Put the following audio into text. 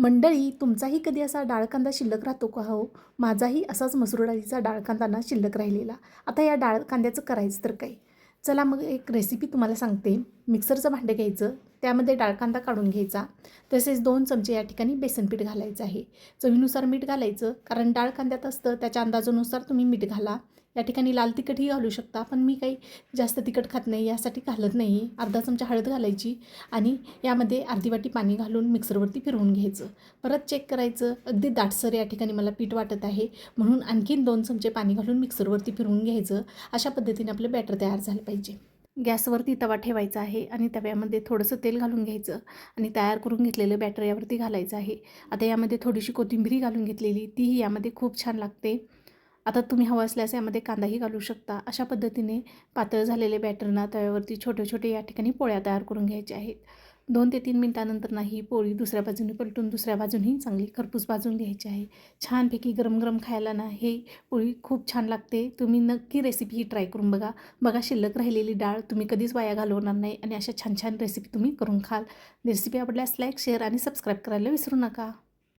मंडळी तुमचाही कधी असा डाळ कांदा शिल्लक राहतो का हो? माझाही असाच मसूर डाळीचा डाळ कांदा ना शिल्लक राहिलेला. आता या डाळ कांद्याचं करायचं तर काय? चला मग एक रेसिपी तुम्हाला सांगते. मिक्सरचं भांडं घ्यायचं. त्यामध्ये डाळ कांदा काढून घ्यायचा. तसेच दोन चमचे या ठिकाणी बेसन पीठ घालायचं आहे. चवीनुसार मीठ घालायचं कारण डाळ कांद्यात असतं त्याच्या अंदाजानुसार तुम्ही मीठ घाला. या ठिकाणी लाल तिखटही घालू शकता पण मी काही जास्त तिखट खात नाही यासाठी घालत नाही. अर्धा चमचा हळद घालायची आणि यामध्ये अर्धी वाटी पाणी घालून मिक्सरवरती फिरवून घ्यायचं. परत चेक करायचं अगदी दाटसर या ठिकाणी मला पीठ वाटत आहे म्हणून आणखीन दोन चमचे पाणी घालून मिक्सरवरती फिरवून घ्यायचं. अशा पद्धतीने आपलं बॅटर तयार झालं पाहिजे. गॅसवरती तवा ठेवायचा आहे आणि तव्यामध्ये थोडंसं तेल घालून घ्यायचं आणि तयार करून घेतलेलं बॅटर यावरती घालायचं आहे. आता यामध्ये थोडीशी कोथिंबिरी घालून घेतलेली तीही यामध्ये खूप छान लागते. आता तुम्ही हवं असल्यास यामध्ये कांदाही घालू शकता. अशा पद्धतीने पातळ झालेले बॅटरना तव्यावरती छोटे छोटे या ठिकाणी पोळ्या तयार करून घ्यायच्या आहेत. दोन ते तीन मिनटानंतर नाही पोळी दुसऱ्या बाजूने पलटून दुसऱ्या बाजूनही चांगली खरपूस भाजून घ्यायची आहे. छानपैकी गरम गरम खायला ना हे पोळी खूप छान लागते. तुम्ही नक्की रेसिपी ही ट्राय करून बघा. बघा शिल्लक राहिलेली डाळ तुम्ही कधीच वाया घालवणार नाही आणि अशा छान छान रेसिपी तुम्ही करून खाल. रेसिपी आवडल्यास लाईक शेअर आणि सबस्क्राईब करायला विसरू नका.